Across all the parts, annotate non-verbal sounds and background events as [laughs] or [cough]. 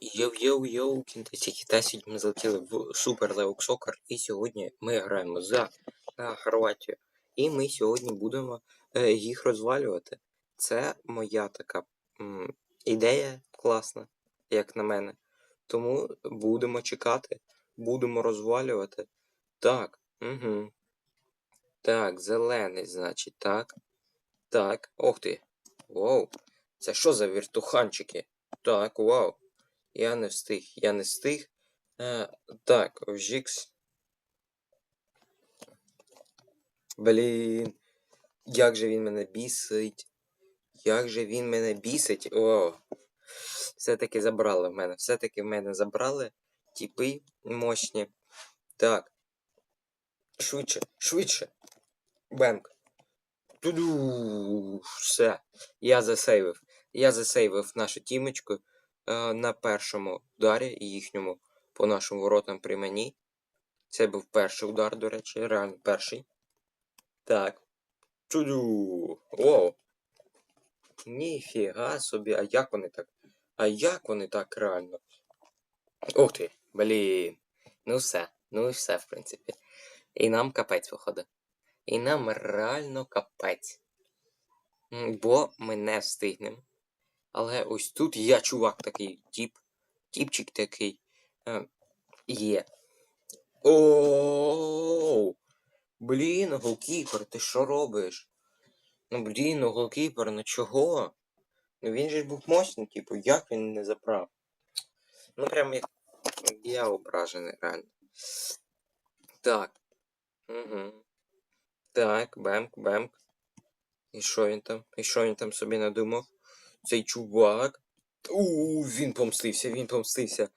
Йоу-йоу-йоу, кінтесі та ми залетіли в Super League Soccer і сьогодні ми граємо за Хорватію. І ми сьогодні будемо е, їх розвалювати. Це моя така м, ідея класна, як на мене. Тому будемо чекати, будемо розвалювати. Так, угу. Так, зелений, значить, так. Так, ох ти. Вау. Це що за віртуханчики? Так, вау. Я не встиг, я не встиг. Е, так, Жікс. Блін. Як же він мене бісить. Як же він мене бісить. О. Все-таки забрали в мене. Все-таки в мене забрали. Тіпи мощні. Так. Швидше, швидше. Бенк. Туду. Все. Я засейвив. Я засейвив нашу тімочку на першому ударі їхньому по нашим воротам при мені. Це був перший удар, до речі, реально перший. Так. Туду. Оу. Ніфіга собі, а як вони так? А як вони так реально? Ух ти, блін. Ну все, ну і все, в принципі. І нам капець виходить. І нам реально капець. Бо ми не встигнемо. Але ось тут я чувак такий, тіп, тіпчик такий е, є. Ооо! Блін, голкіпер, ти що робиш? Ну блін, ну голкіпер, ну чого? Ну він же був мощний, типу, як він не забрав? Ну прям як я ображений, реально. Так. Угу. Так, бемк, бемк. І що він там? І що він там собі надумав? Цей чувак. У, він помстився, він помстився.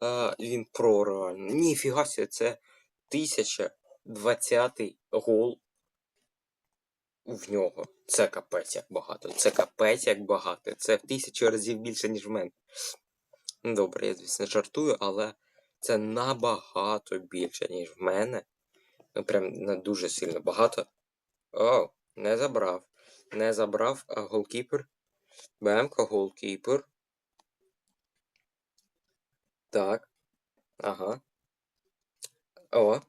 А, він про реально. Ніфіга себе, це 1020 гол в нього. Це капець як багато. Це капець як багато. Це в тисячу разів більше, ніж в мене. Ну, Добре, я звісно жартую, але це набагато більше, ніж в мене. Ну прям на дуже сильно багато. О, не забрав. Не забрав, а голкіпер. Бемка, голкіпер. Так. Ага. О.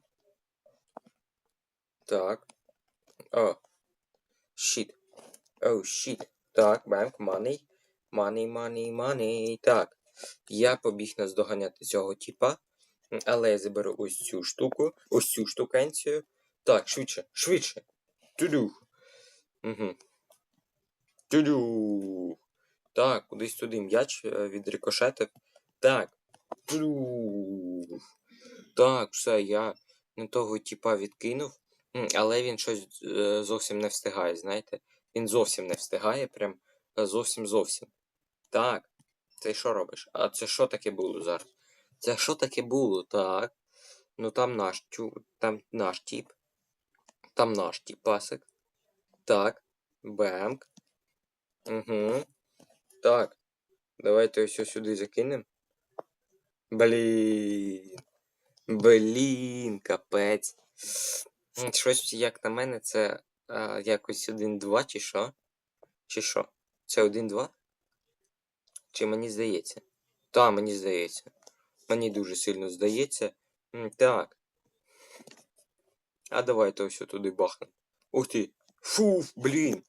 Так. О. Щіт. О, щіт. Так, бемк, маней. Маней, маней, маней. Так. Я побіг наздоганяти цього типа. Але я заберу ось цю штуку. Ось цю штукенцію. Так, швидше, швидше. Туду. Угу. Туду. Так, кудись туди м'яч е, відрикошетив. Так. Туду. Так, все, я не того типа відкинув. Але він щось е, зовсім не встигає, знаєте? Він зовсім не встигає, прям е, зовсім зовсім. Так. Ти що робиш? А це що таке було зараз? Це що таке було? Так. Ну там наш чу... там наш тип. Там наш тіпасик. Так. Бемк. Угу. Так. Давайте ось сюди закинемо. Блін. Блін, капець. Щось, як на мене, це а, якось 1-2 чи що? Чи що? Це 1-2? Чи мені здається? Та, мені здається. Мені дуже сильно здається. Так. А давайте ось туди бахнемо. Ух ти. Фу, блін.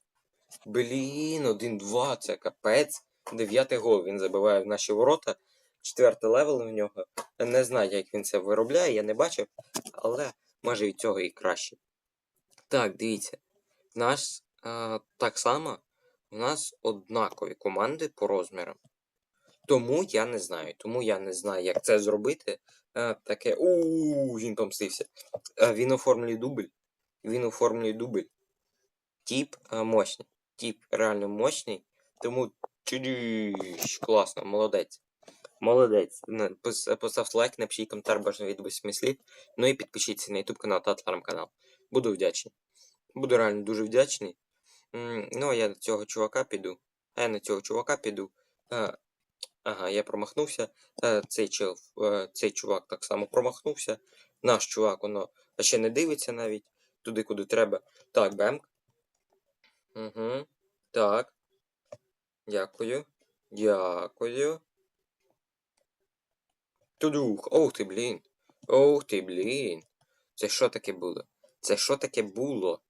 Блін, 1-2, це капець. Дев'ятий гол він забиває в наші ворота. Четвертий левел в нього. Не знаю, як він це виробляє, я не бачив, але може від цього і краще. Так, дивіться. Наш а, так само у нас однакові команди по розмірам. Тому я не знаю. Тому я не знаю, як це зробити. Е, таке. У він помстився. Е, він оформлює дубль. Він оформлює дубль. Тіп е, мощний. Тіп реально мощний. Тому чудіш, класно, молодець. Молодець. Поставте лайк, напишіть коментар бажано від 8 слів. Ну і підпишіться на YouTube канал та телеграм-канал. Буду вдячний. Буду реально дуже вдячний. Ну, а я на цього чувака піду. А я на цього чувака піду. Е, Ага, я промахнувся. Е, Цей, чел, е, цей чувак так само промахнувся. Наш чувак, воно ще не дивиться навіть туди, куди треба. Так, бемк. Угу. Так. Дякую. Дякую. Тудух, ох ти, блін. Ох ти, блін. Це що таке було? Це що таке було?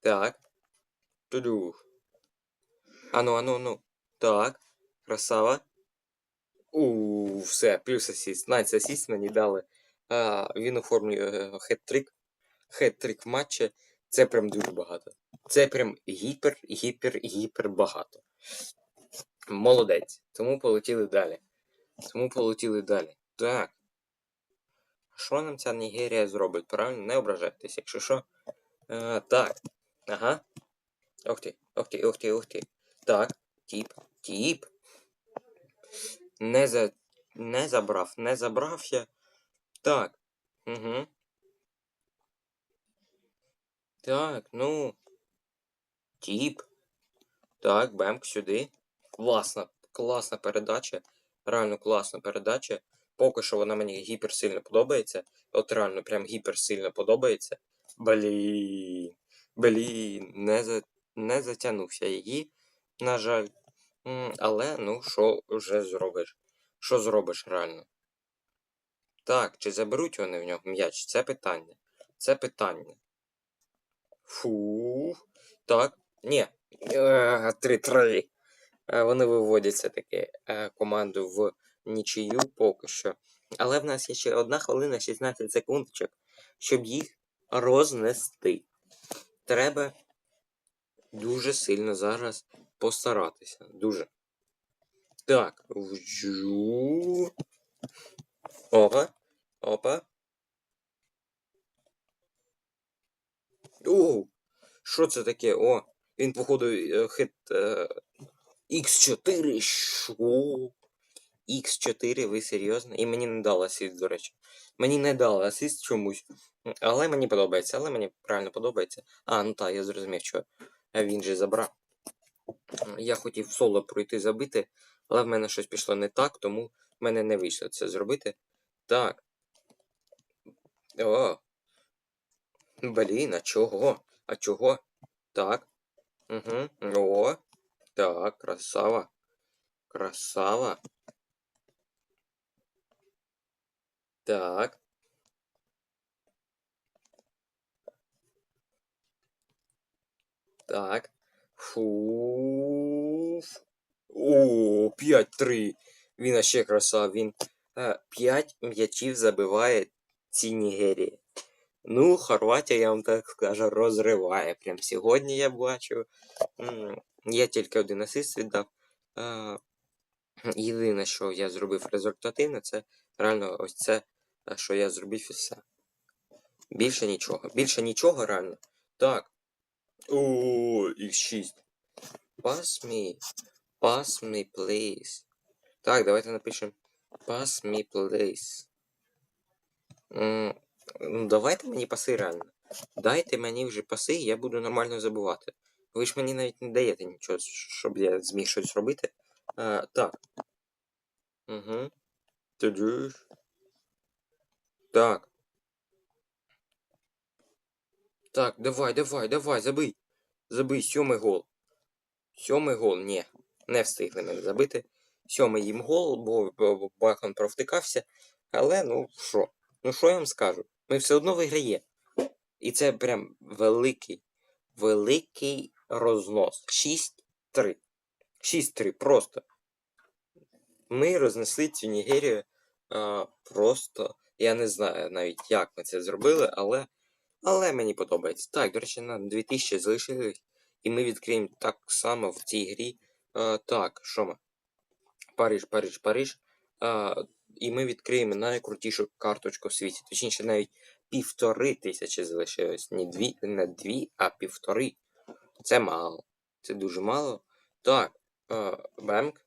Так. Тудух. Ану, ану, ану. Так. Красава. У, все, плюс асіст. Найс асіст мені дали. А, він оформлює е, хет-трик. Хет-трик в матчі. Це прям дуже багато. Це прям гіпер, гіпер, гіпер багато. Молодець. Тому полетіли далі. Тому полетіли далі. Так. Що нам ця Нігерія зробить? Правильно? Не ображайтесь, якщо що. Е, так. Ага. Ох ти, ох ти, ох ти, ох ти. Так. Тіп, тіп. Не за. Не забрав, не забрав я. Так. Угу. Так, ну. Тіп. Так, бемк сюди. Класна, класна передача. Реально класна передача. Поки що вона мені гіперсильно подобається. От реально прям гіперсильно подобається. Блін. Блін. Не, за... не затягнувся її, на жаль. Але, ну, що вже зробиш? Що зробиш реально? Так, чи заберуть вони в нього м'яч? Це питання. Це питання. Фу. Так. Ні. Е, 3-3. Е, Вони виводять все-таки е, команду в нічию поки що. Але в нас є ще одна хвилина 16 секундчик, щоб їх рознести. Треба дуже сильно зараз постаратися. Дуже. Так. Опа. Опа. Оу! Що це таке? О! Він, походу, е, хит е, X4. Що? X4, ви серйозно? І мені не дали асист, до речі. Мені не дали асист чомусь. Але мені подобається, але мені правильно подобається. А, ну так, я зрозумів, що він же забрав. Я хотів соло пройти забити, але в мене щось пішло не так, тому в мене не вийшло це зробити. Так. О. Блін, а чого? А чого? Так. Угу. О. Так, красава. Красава. Так. Так. Фу. О, 5-3. Він ще краса. Він 5 м'ячів забиває ці Нігерії. Ну, Хорватія, я вам так скажу, розриває. Прям сьогодні я бачу. Я тільки один асист віддав. Єдине, що я зробив результативно, це реально ось це, е, що я зробив і все. Більше нічого. Більше нічого реально. Так. О, X6. Pass me. Pass me, please. Так, давайте напишемо. Pass me, please. Ну, давайте мені паси реально. Дайте мені вже паси, я буду нормально забувати. Ви ж мені навіть не даєте нічого, щоб я зміг щось робити. А, так. Угу. Тоді. Так. Так, давай, давай, давай, забий. Забий, сьомий гол. Сьомий гол, ні. Не встигли мене забити. Сьомий їм гол, бо Бахан провтикався. Але, ну що? Ну що я вам скажу? Ми все одно виграє. І це прям великий, великий рознос. 6-3. 6-3 просто. Ми рознесли цю Нігерію а, просто. Я не знаю навіть, як ми це зробили, але. Але мені подобається. Так, до речі, на 2000 залишились. І ми відкриємо так само в цій грі. А, так, що ми? Париж, Париж, Париж. А, і ми відкриємо найкрутішу карточку в світі. Точніше, навіть півтори тисячі залишилось. Не дві, не дві, а півтори. Це мало. Це дуже мало. Так, е, Бемк.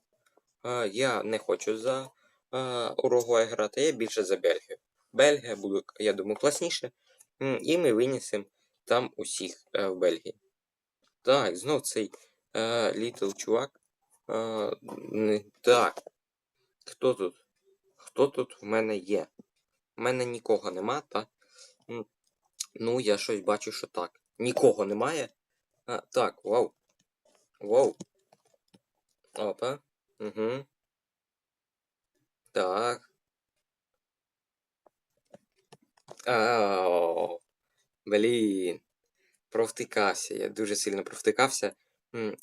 Е, я не хочу за е, Уругвай грати, я більше за Бельгію. Бельгія буде, я думаю, класніше. І ми винесемо там усіх в Бельгії. Так, знов цей літл чувак. Так. Хто тут? Хто тут в мене є? У мене нікого нема, та? Ну, я щось бачу, що так. Нікого немає. А, так, вау. Вау. Опа. Угу. Так. Ау. Блін. Провтикався. Я дуже сильно провтикався.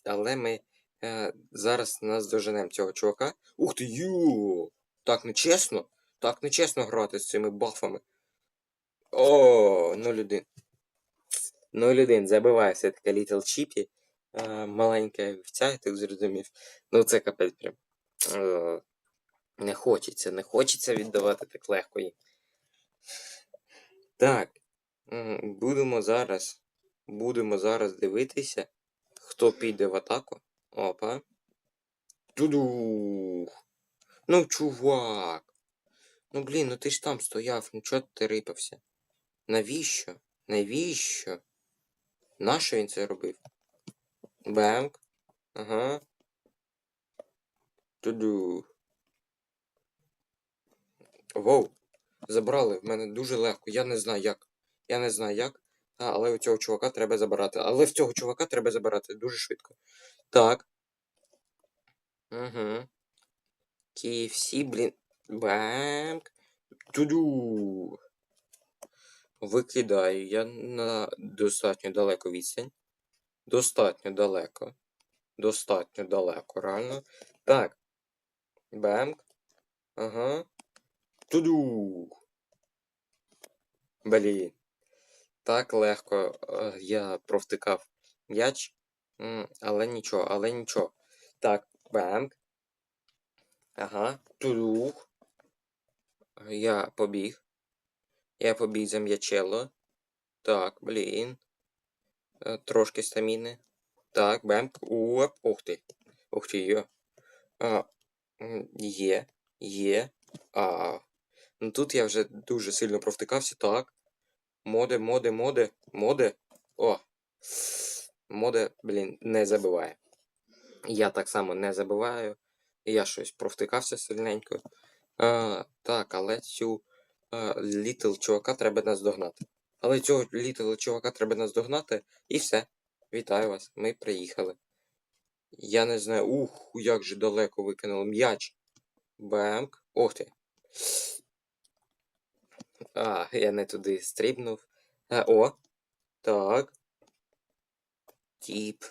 Але ми е, зараз нас доженемо цього чувака. Ух ти ю! Так нечесно. Так нечесно грати з цими бафами. О, 0-1. 0-1. Забиває все-таки Little Chippy. Е, маленька вівця, я так зрозумів. Ну це капець прям. Е, не хочеться, не хочеться віддавати так легко їм. Так. Будемо зараз. Будемо зараз дивитися, хто піде в атаку. Опа. Тудух. Ну, чувак. Ну блін, ну ти ж там стояв, ну чого ти рипався? Навіщо? Навіщо? Нащо він це робив? Бемк. Ага. Туду. Воу. Забрали в мене дуже легко. Я не знаю як. Я не знаю як. А, але у цього чувака треба забирати. Але в цього чувака треба забирати дуже швидко. Так. Угу. KFC, блін. Бемк. Туду. Викидаю я на достатньо далеко відстань. Достатньо далеко. Достатньо далеко, реально. Так. Бемк. Ага. Туду. Блін. Так легко е, я провтикав м'яч. Але нічого, але нічого. Так, бемк. Ага. Тудух. Я побіг. Я побіг за м'ячело. Так, блін. Е, Трошки стаміни. Так, бемк. Уоп. Ух ти. Ух ти, йо. А, є. Є. А. Ну тут я вже дуже сильно провтикався. Так. Моде, моде, моде, моде. О. Моде, блін, не забиває. Я так само не забиваю. Я щось провтикався сильненько. А, так, але цю а, літл чувака треба наздогнати. Але цього літл чувака треба наздогнати. І все. Вітаю вас. Ми приїхали. Я не знаю. Ух, як же далеко викинули м'яч. Бемк. Ох ти. А, я не туди стрибнув. А, о. Так. Тіп.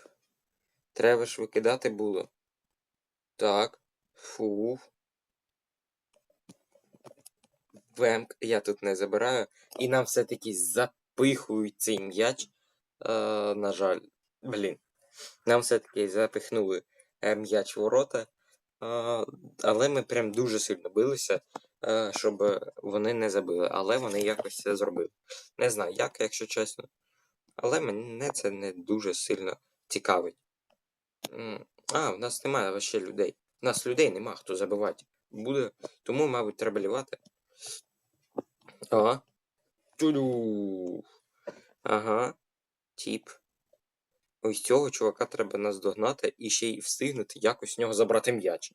Треба ж викидати було. Так. Фу. Вемк. Я тут не забираю. І нам все-таки запихують цей м'яч. Е, на жаль. Блін. Нам все-таки запихнули е, м'яч ворота. Е, але ми прям дуже сильно билися, е, щоб вони не забили. Але вони якось це зробили. Не знаю, як, якщо чесно. Але мене це не дуже сильно цікавить. А, в нас немає вообще людей. Нас людей нема, хто забивати буде. Тому, мабуть, треба лівати. Ага. Туду. Ага. Тіп. Ось цього чувака треба наздогнати і ще й встигнути якось в нього забрати м'яч.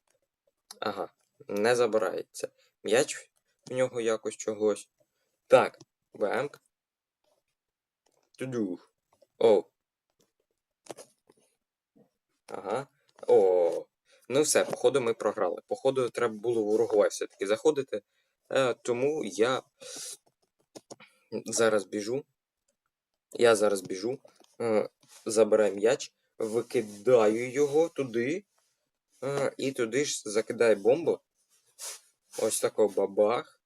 Ага. Не забирається. М'яч в нього якось чогось. Так. Бемк. Туду. О. Ага. О. Ну все, походу ми програли. Походу, треба було в Уругвай все-таки заходити. Е, тому я зараз біжу. Я зараз біжу. Е, забираю м'яч, викидаю його туди. Е, і туди ж закидаю бомбу. Ось такого бабах.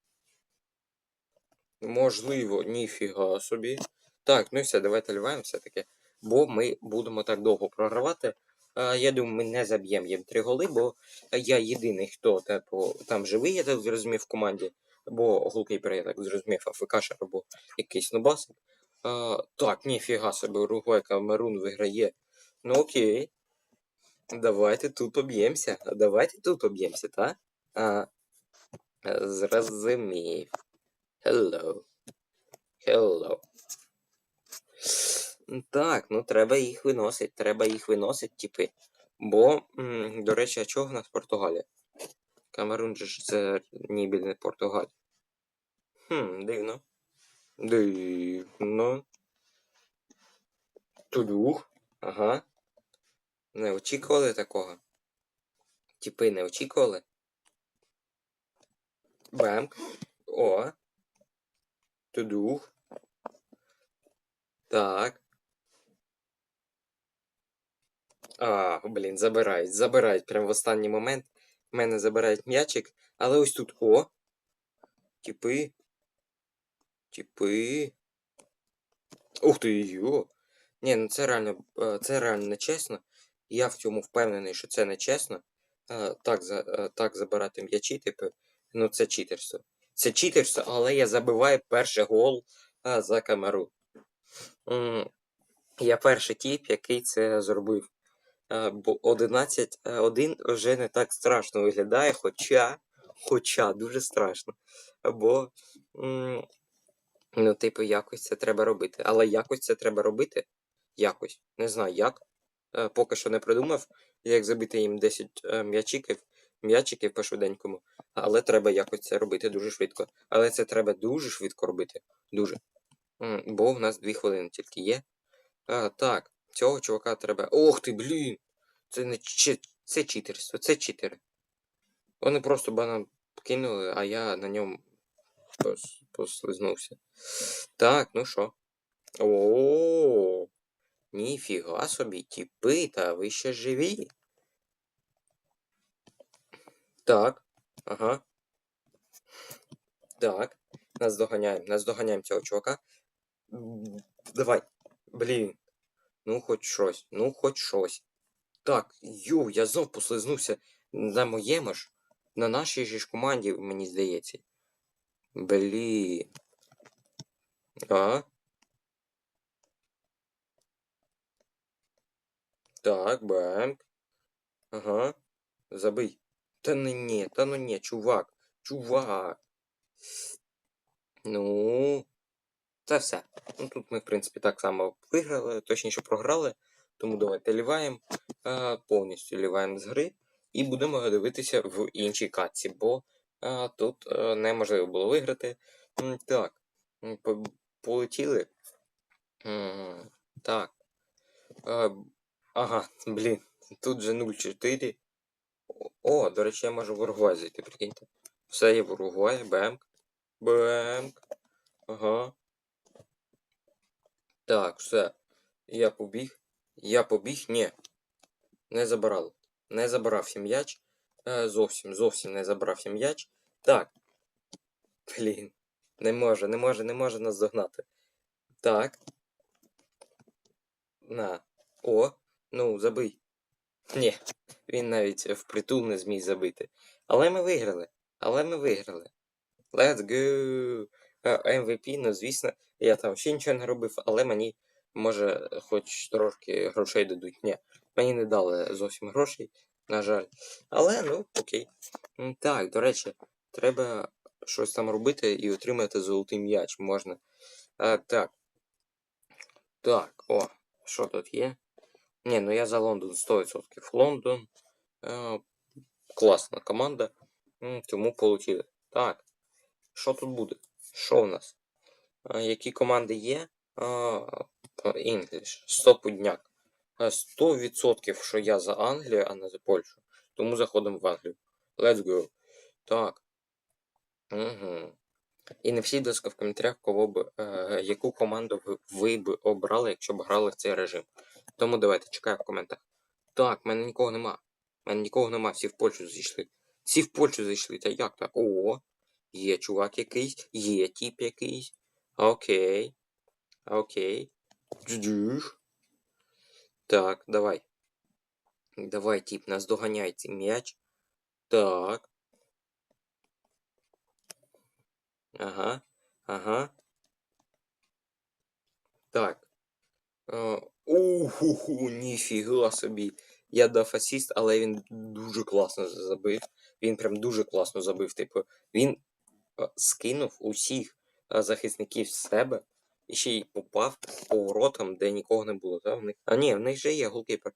Можливо, ніфіга собі. Так, ну і все, давайте ліваємо все-таки. Бо ми будемо так довго програвати. Я думаю, ми не заб'ємо їм три голи, бо я єдиний, хто типу, там живий, я так зрозумів в команді. Бо голкіпер, я так зрозумів, АФКшер або якийсь нубасик. А, так, ніфіга собі, Уругвай Камерун виграє. Ну окей. Давайте тут поб'ємося. Давайте тут поб'ємося, так? А, зрозумів. Hello. Hello. Так, ну треба їх виносити, треба їх виносити, типи. Бо, м, до речі, а чого в нас Португалія? Камерун же ж це ніби не Португалія. Хм, дивно. Дивно. Тудух. Ага. Не очікували такого? Типи не очікували? Бемк. О. Тудух. Так. А, блін, забирають, забирають. Прям в останній момент. В мене забирають м'ячик. Але ось тут. О. Тіпи. Тіпи. Ух ти йо. Ні, ну це реально, е, це реально нечесно. Я в цьому впевнений, що це нечесно. Е, Так, е, так забирати м'ячі, типу, ну це читерство. Це читерство, але я забиваю перший гол за камеру. Я перший тіп, який це зробив. Е, Бо 11 е, 1 вже не так страшно виглядає, хоча, хоча дуже страшно. Бо, ну, типу, якось це треба робити. Але якось це треба робити. Якось. Не знаю як. Е, Поки що не придумав, як забити їм 10 е, м'ячиків, м'ячиків по швиденькому. Але треба якось це робити дуже швидко. Але це треба дуже швидко робити. Дуже. Бо в нас 2 хвилини тільки є. А, так, цього чувака треба. Ох ти, блін! Це не чи... це читерство, це читери. Вони просто банан кинули, а я на ньому пос... послизнувся. Так, ну що? О, ніфіга собі, тіпи, та ви ще живі. Так, ага. Так, нас доганяємо, нас доганяємо цього чувака. Давай, блін. Ну, хоч щось, ну, хоч щось. Так, йоу, я знов послизнувся на моєму ж, на нашій же ж команді, мені здається. Блін. А? Так, бенк. Ага. Забий. Та ну ні, та ну ні, чувак. Чувак. Ну. Це все. Ну тут ми, в принципі, так само виграли, точніше програли. Тому давайте ліваємо, а, повністю ліваємо з гри і будемо дивитися в іншій катці, бо а, тут а, неможливо було виграти. Так, полетіли. Так. Ага, [laughs] блін, тут же 0-4. О, О, до речі, я можу в Уругвай зайти, прикиньте. Все є в Уругвай, бемк. Бемк. Ага. Так, все. Я побіг. Я побіг, ні. Не забирали. Не забрався м'яч. Е, зовсім, зовсім не забрався м'яч. Так. Блін. Не може, не може, не може нас догнати. Так. На. О, ну, забий. Ні, він навіть впритул не зміг забити. Але ми виграли. Але ми виграли. Let's go! Е, MVP, ну звісно, я там ще нічого не робив, але мені, може, хоч трошки грошей дадуть. Ні, мені не дали зовсім грошей, на жаль. Але, ну, окей. Так, до речі, треба щось там робити і отримати золотий м'яч можна. А, так. Так, о, що тут є? Ні, ну я за Лондон 100%. Лондон. Е, класна команда. Тому полетіли. Так. Що тут буде? Що в нас? Які команди є? English. Стопудняк. 100% що я за Англію, а не за Польщу. Тому заходимо в Англію. Let's go. Так. Угу. І напишіть, будь ласка, в коментарях, кого б, е, яку команду ви, ви б обрали, якщо б грали в цей режим. Тому давайте, чекаю в коментах. Так, в мене нікого нема. В мене нікого нема, всі в Польщу зайшли. Всі в Польщу зайшли. Та як так? О, є чувак якийсь, є тіп якийсь. Окей. Окей. Джуджуш. Так, давай. Давай, тіп, нас доганяй цей м'яч. Так. Ага. Ага. Так. Уху, ніфіга собі. Я дав асіст, але він дуже класно забив. Він прям дуже класно забив. Типу, він скинув усіх е, захисників з себе і ще й попав по воротам, де нікого не було. Та? В них... А ні, в них же є голкіпер.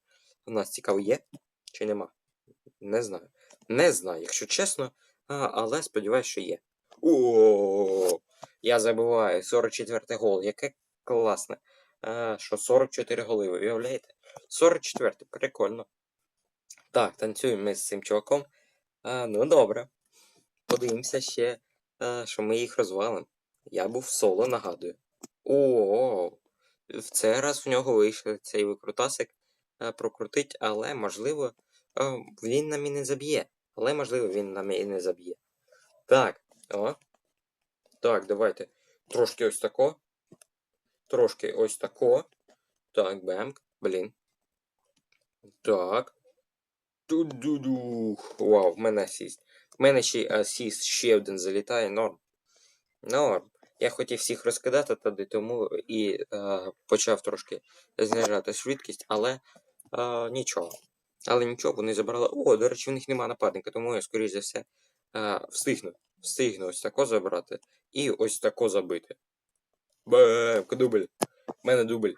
У нас цікаво, є чи нема? Не знаю. Не знаю, якщо чесно, а, але сподіваюся, що є. О, я забуваю 44 гол. Яке класне. А, що 44 голи, ви уявляєте? 44, прикольно. Так, танцюємо ми з цим чуваком. А, ну добре. Подивимося ще. Е, що ми їх розвалимо. Я був соло, нагадую. О, в цей раз в нього вийшов цей викрутасик е, прокрутить, але можливо е, він нам і не заб'є. Але можливо він нам і не заб'є. Так, о. Так, давайте. Трошки ось тако. Трошки ось тако. Так, бемк. Блін. Так. Ту-ду-ду. Вау, в мене асіст. В мене ще асіст ще один залітає. Норм. Норм. Я хотів всіх розкидати тоді, тому і е, почав трошки знижати швидкість, але е, нічого. Але нічого, вони забрали. О, до речі, в них немає нападника, тому я, скоріш за все, е, встигну. Встигну ось тако забрати і ось тако забити. Бем, дубль. У мене дубль.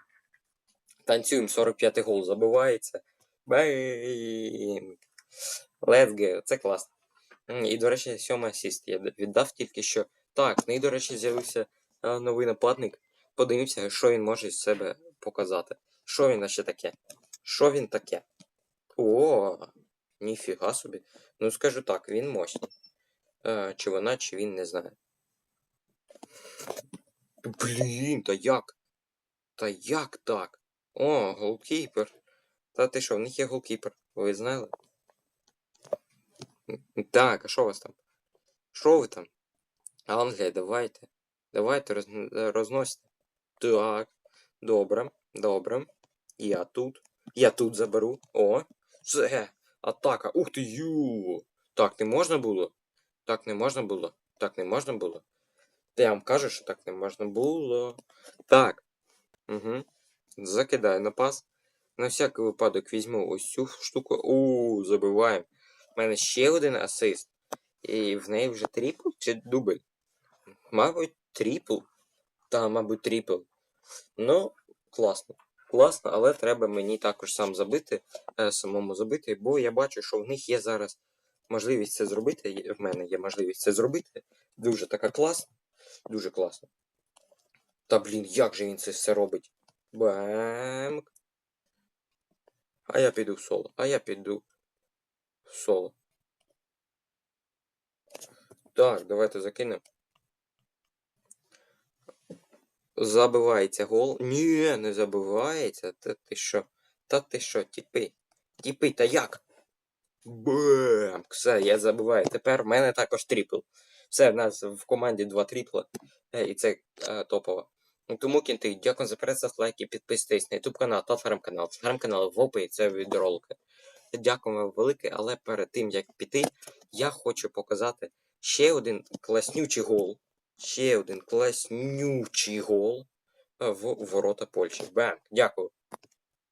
Танцюємо, 45-й гол забивається. Бем. Let's go. Це класно. І, до речі, сьомий асіст я віддав тільки що. Так, ну і, до речі, з'явився е, новий нападник. Подивимося, що він може з себе показати. Що він ще таке? Що він таке? О, ніфіга собі. Ну, скажу так, він мощний. Е, чи вона, чи він не знає. Блін, та як? Та як так? О, голкіпер. Та ти що, в них є голкіпер. Ви знали? [laughs] Так, а що у вас там? Що ви там? Англія, давайте. Давайте роз... е, розносьте. Так. Добре, добре. Я тут. Я тут заберу. О. Все. Атака. Ух ти ю. Так не можна було? Так не можна було? Так не можна було? Та я вам кажу, що так не можна було. Так. Угу. Закидаю на пас. На всякий випадок візьму ось цю штуку. У, забиваємо. У мене ще один асист. І в неї вже трипл чи дубль? Мабуть, трипл. Та, мабуть, трипл. Ну, класно. Класно, але треба мені також сам забити, е, самому забити, бо я бачу, що в них є зараз можливість це зробити. В мене є можливість це зробити. Дуже така класна. Дуже класно. Та блін, як же він це все робить? Бемк. А я піду в соло. А я піду в соло. Так, давайте закинемо. Забивається гол. Ні, не забивається. Та ти що? Та ти що, тіпи? Тіпи, та як? Бем! Все, я забиваю. Тепер в мене також трипл. Все, в нас в команді два трипла. Е, І це е, топово. Ну, Тому кінти, дякую за перегляд, лайки, підписуйтесь на YouTube канал, телеграм-канал. Телеграм-канал в описі, це відеоролики. Дякую вам велике, але перед тим як піти, я хочу показати ще один класнючий гол. Ще один класнючий гол е, в ворота Польщі. Бенк, Дякую.